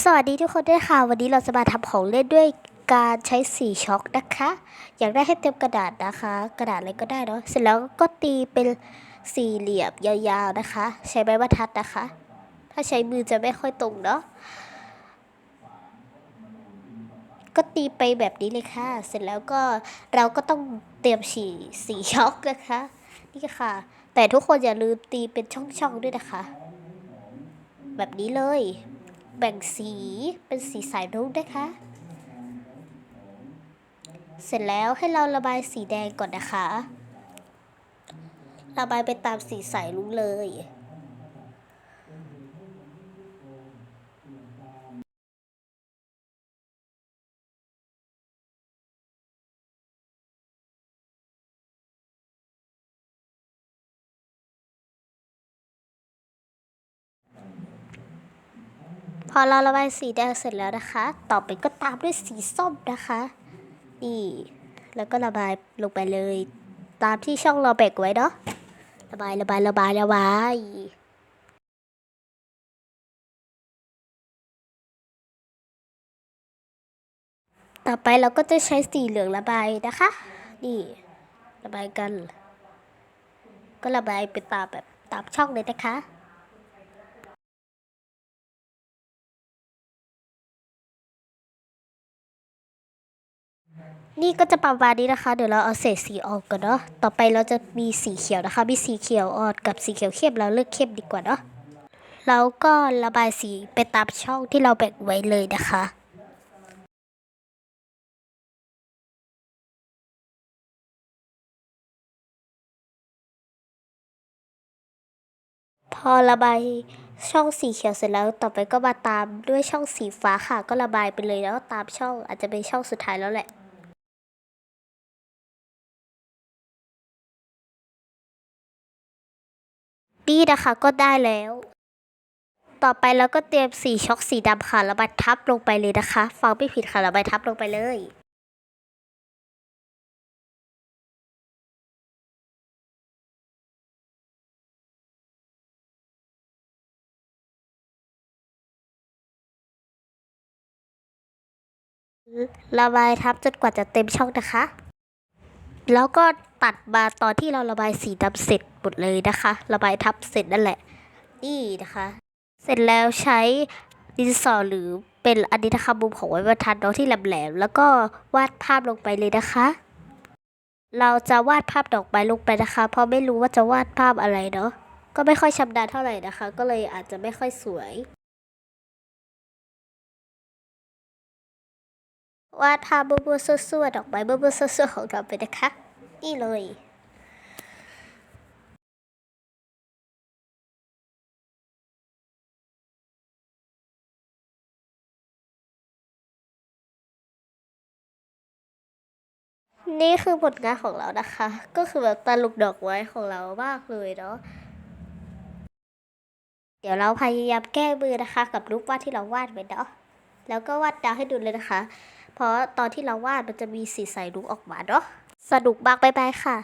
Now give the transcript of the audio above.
สวัสดีทุกคนด้วยค่ะ วันนี้เราจะมาทำของเล่นด้วยการใช้สีช็อกนะคะ อยากได้ให้เต็มกระดาษนะคะ กระดาษอะไรก็ได้เนาะเสร็จแล้วก็ตีเป็นสี่เหลี่ยมยาวๆนะคะ ใช้ไม้บรรทัดนะคะ ถ้าใช้มือจะไม่ค่อยตรงเนาะก็ตีไปแบบนี้เลยค่ะ เสร็จแล้วก็เราก็ต้องเตรียมสีสีช็อกนะคะ นี่ค่ะ แต่ทุกคนอย่าลืมตีเป็นช่องๆด้วยนะคะ แบบนี้เลย แบ่งสีเป็นสีสายรุ้งนะคะ เสร็จแล้วให้เราระบายสีแดงก่อนนะคะ ระบายไปตามสีสายรุ้งเลย พอเราระบายสีแดงเสร็จแล้วนะคะ ต่อไปก็ตามด้วยสีส้มนะคะนี่แล้วก็ระบายลงไปเลย ตามที่ช่องเราแบ่งไว้เนาะระบายระบายระบายระบายต่อไปเราก็จะใช้สีเหลืองระบายนะคะ นี่ ระบายกัน ก็ระบายไปตามแบบตามช่องเลยนะคะ นี่ก็จะประมาณนี้นะคะ เดี๋ยวเราเอาเศษสีออกก่อนเนาะ ต่อไปเราจะมีสีเขียวนะคะ มีสีเขียวอ่อนกับสีเขียวเข้ม เราเลือกเข้มดีกว่าเนาะ แล้วก็ระบายสีไปตามช่องที่เราแบ่งไว้เลยนะคะพอระบายช่องสีเขียวเสร็จแล้วต่อไปก็มาตามด้วยช่องสีฟ้าค่ะ ก็ระบายไปเลยแล้วตามช่องอาจจะเป็นช่องสุดท้ายแล้วแหละ นี่นะคะก็ได้แล้ว ต่อไปเราก็เตรียมสีช็อกสีดำค่ะระบายทับลงไปเลยนะคะฟังไม่ผิดค่ะระบายทับลงไปเลยระบายทับจนกว่าจะเต็มช่องนะคะ แล้วก็ตัดมาตอนที่เราระบายสีดำเสร็จหมดเลยนะคะ ระบายทับเสร็จนั่นแหละ นี่นะคะ เสร็จแล้วใช้ดินสอหรือเป็นอันนี้นะคะมุมของไว้บรรทัดเนาะที่แหลมๆแล้วก็วาดภาพลงไปเลยนะคะ เราจะวาดภาพดอกไม้ลงไปนะคะ เพราะไม่รู้ว่าจะวาดภาพอะไรเนาะก็ไม่ค่อยชำนาญเท่าไหร่นะคะ ก็เลยอาจจะไม่ค่อยสวย วาดภาพบัวๆซั่วๆดอกไม้บัวๆซั่วๆของเราไปนะคะ นี่เลยนี่คือผลงานของเรานะคะ ก็คือแบบตลุกดอกไม้ของเรามากเลยเนาะ เดี๋ยวเราพยายามแก้มือนะคะ กับรูปวาดที่เราวาดไว้เนาะ แล้วก็วาดดาวให้ดูเลยนะคะ เพราะตอนที่เราวาดมันจะมีสีใสรุ้งออกมาเนาะสนุกมากไปไปค่ะ